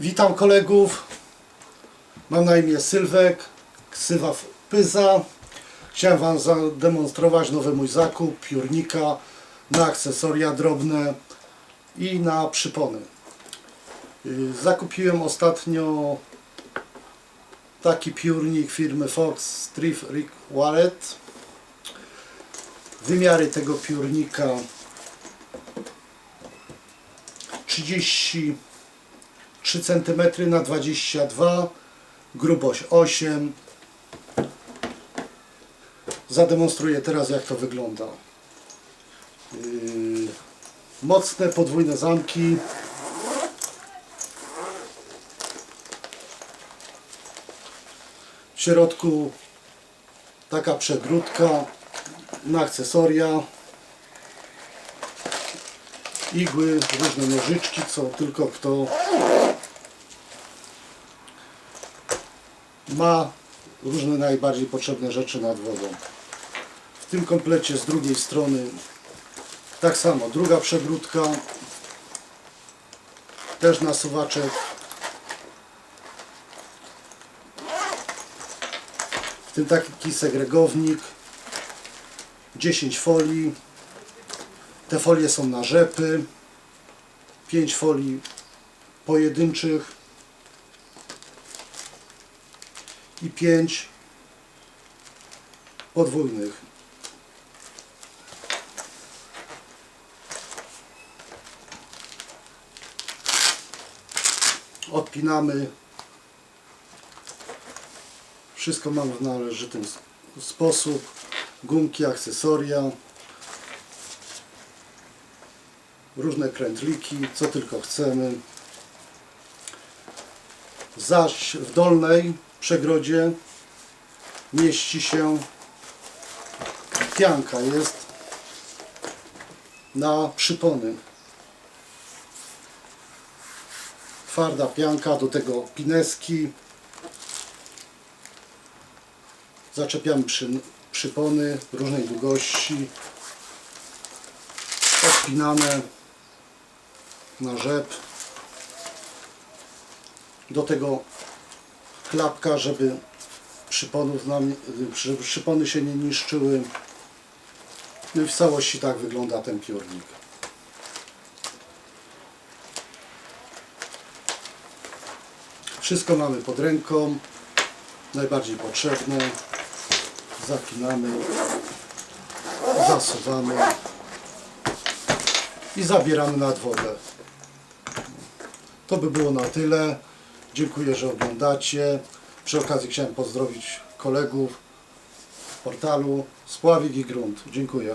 Witam kolegów. Mam na imię Sylwek, ksywa Pyza. Chciałem Wam zademonstrować nowy mój zakup piórnika na akcesoria drobne i na przypony. Yy, Zakupiłem ostatnio taki piórnik firmy Fox Striff Rig Wallet. Wymiary tego piórnika 30 3 cm na 22 grubość 8 zademonstruję teraz jak to wygląda. Yy, mocne podwójne zamki. W środku taka przegródka na akcesoria igły, różne nożyczki, co tylko kto ma różne najbardziej potrzebne rzeczy nad wodą. W tym komplecie z drugiej strony tak samo, druga przegródka, też nasuwaczek. W tym taki segregownik, 10 folii, te folie są na rzepy, 5 folii pojedynczych i 5 podwójnych. Odpinamy. Wszystko mamy w należytym sposób. Gumki, akcesoria. Różne krętliki, co tylko chcemy. Zaś w dolnej przegrodzie mieści się pianka, jest na przypony. Twarda pianka, do tego pineski. Zaczepiamy przy, przypony różnej długości. Odpinane na rzep. Do tego klapka, żeby przypony się nie niszczyły. No i w całości tak wygląda ten piórnik. Wszystko mamy pod ręką. Najbardziej potrzebne. Zapinamy. Zasuwamy i zabieramy nad wodę. To by było na tyle. Dziękuję, że oglądacie. Przy okazji chciałem pozdrowić kolegów z portalu Spławik i Grunt. Dziękuję.